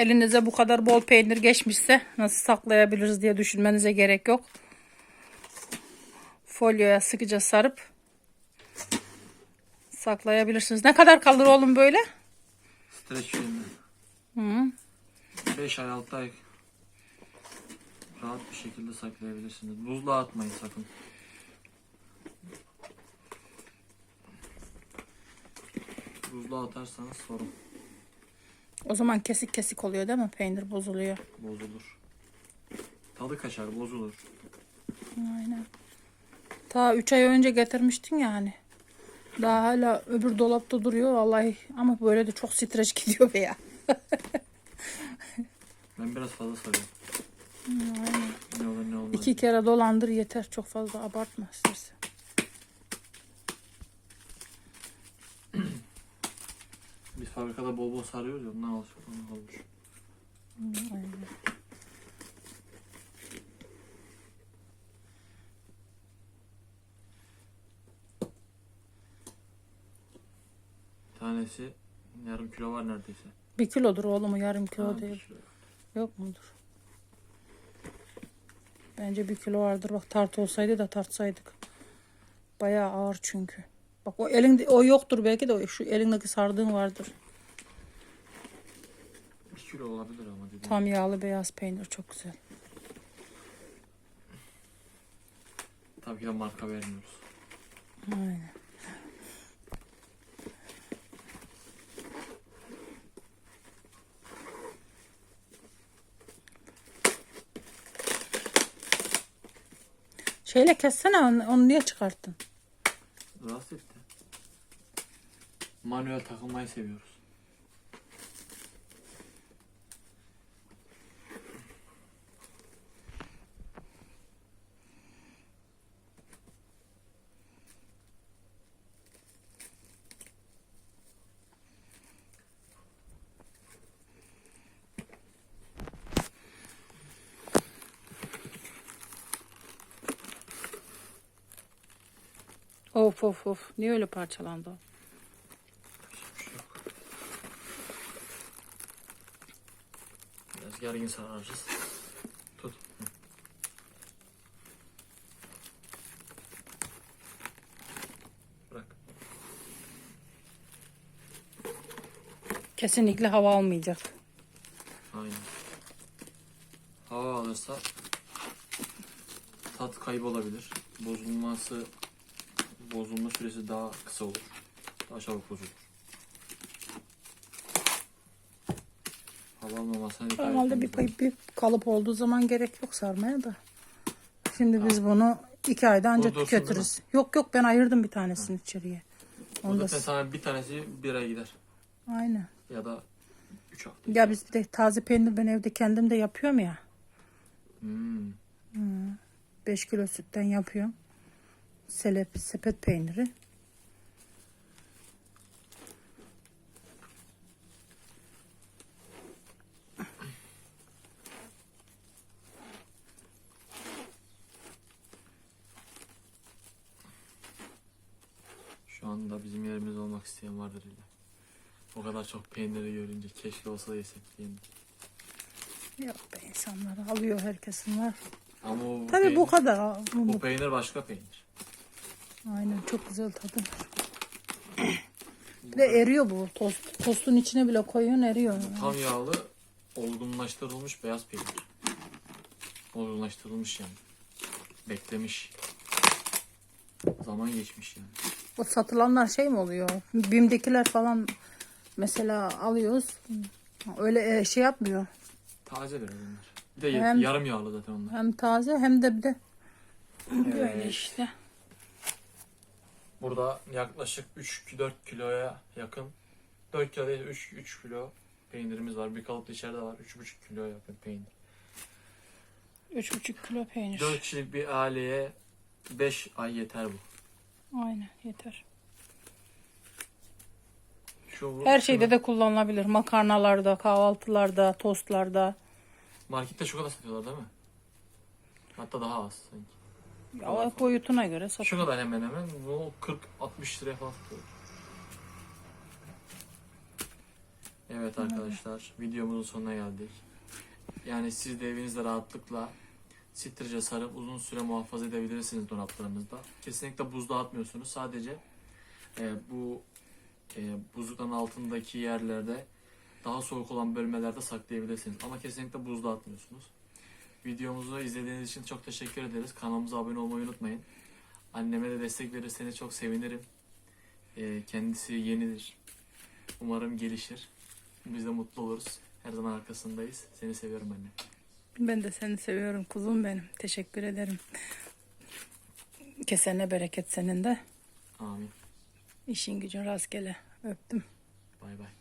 Elinize bu kadar bol peynir geçmişse nasıl saklayabiliriz diye düşünmenize gerek yok. Folyoya sıkıca sarıp saklayabilirsiniz. Ne kadar kalır oğlum böyle? Streç filmi. Hı. 5 ay 6 ay rahat bir şekilde saklayabilirsiniz. Buzluğa atmayın sakın. Buzluğa atarsanız sorun O zaman kesik kesik oluyor değil mi? Peynir bozuluyor. bozulur. Tadı kaçar, bozulur. Aynen. Ta 3 ay önce getirmiştin yani. Daha hala öbür dolapta duruyor vallahi. Ama böyle de çok streç gidiyor be ya. Ben biraz fazla sarıyorum. Aynen. Ne olur ne olmaz. İki kere dolandır yeter. Çok fazla abartma istersen. Biz fabrikada bol bol sarıyoruz ya. Olmuş? Ne olmuş? Tanesi yarım kilo var neredeyse. Bir kilodur oğlum yarım kilo Ha, değil. şöyle. Yok mudur? Bence bir kilo vardır. Bak tart olsaydı da tartsaydık. Bayağı ağır çünkü. Bak o elinde o yoktur belki de o şu elindeki sardığın vardır. Bir kilo olabilir ama dediğim. Tam yağlı beyaz peynir çok güzel. Tabii ki de marka vermiyoruz. Aynen. Şeyle kessene onu, onu niye çıkarttın? Rahatsız etti. Manuel takılmayı seviyoruz. Of of of. Niye öyle parçalandı o? Biraz gergin sararız. Tut. Bırak. Kesinlikle hava almayacak. Aynen. Hava alırsa tat kaybolabilir. Bozulması bozulma süresi daha kısa olur. Daha çabuk bozulur. Hava almamasına dikkat Normalde bir, pay- bir kalıp olduğu zaman gerek yok sarmaya da. Şimdi biz bunu iki ayda ancak değil tüketiriz. Yok yok ben ayırdım bir tanesini içeriye. O Onu da zaten sana bir tanesi bir ay gider. Aynen. Ya da 3 hafta. Ya biz bir de taze peynir ben evde kendim de yapıyorum ya. Hmm. 5 kilo sütten yapıyorum. Selep, sepet peyniri. Şu anda bizim yerimiz olmak isteyen vardır illa. O kadar çok peyniri görünce keşke olsa da yesek diye. Yok be insanlar alıyor herkesin var. Ama o Tabii peynir, bu kadar. Bu- bu peynir başka peynir. Aynen çok güzel tadı. Bir de eriyor bu. Tost, tostun içine bile koyuyorsun eriyor. Tam yağlı olgunlaştırılmış beyaz peynir. Olgunlaştırılmış yani. Beklemiş. Zaman geçmiş yani. O satılanlar şey mi oluyor? Bim'dekiler falan mesela alıyoruz. Öyle e, şey yapmıyor. Tazedir bunlar. Bir de Hem- yarım yağlı zaten onlar. Hem taze hem de bir de böyle işte. Burada yaklaşık 3-4 kiloya yakın 4 kilo değil 3, 3 kilo peynirimiz var. Bir kalıp da içeride var. 3,5 kilo yakın peynir. 3,5 kilo peynir. 4 kişilik bir aileye 5 ay yeter bu. Aynen yeter. Şu, Her şunu- şeyde de kullanılabilir. Makarnalarda, kahvaltılarda, tostlarda. Markette şu kadar satıyorlar değil mi? Hatta daha az sanki. Ya, o boyutuna göre Şu satıyor. kadar hemen hemen. Bu 40-60 liraya falan satıyorlar. Evet arkadaşlar videomuzun sonuna geldik. Yani siz de evinizde rahatlıkla sitrice sarıp uzun süre muhafaza edebilirsiniz dolaplarınızda. Kesinlikle buzluğa atmıyorsunuz. Sadece e, bu e, buzlukların altındaki yerlerde daha soğuk olan bölmelerde saklayabilirsiniz. Ama kesinlikle buzluğa atmıyorsunuz. Videomuzu izlediğiniz için çok teşekkür ederiz. Kanalımıza abone olmayı unutmayın. Anneme de destek verirseniz çok sevinirim. E, kendisi yenidir. Umarım gelişir. Biz de mutlu oluruz. Her zaman arkasındayız. Seni seviyorum anne. Ben de seni seviyorum kuzum benim. Teşekkür ederim. Kesene bereket senin de. Amin. İşin gücün rastgele. Öptüm. Bay bay.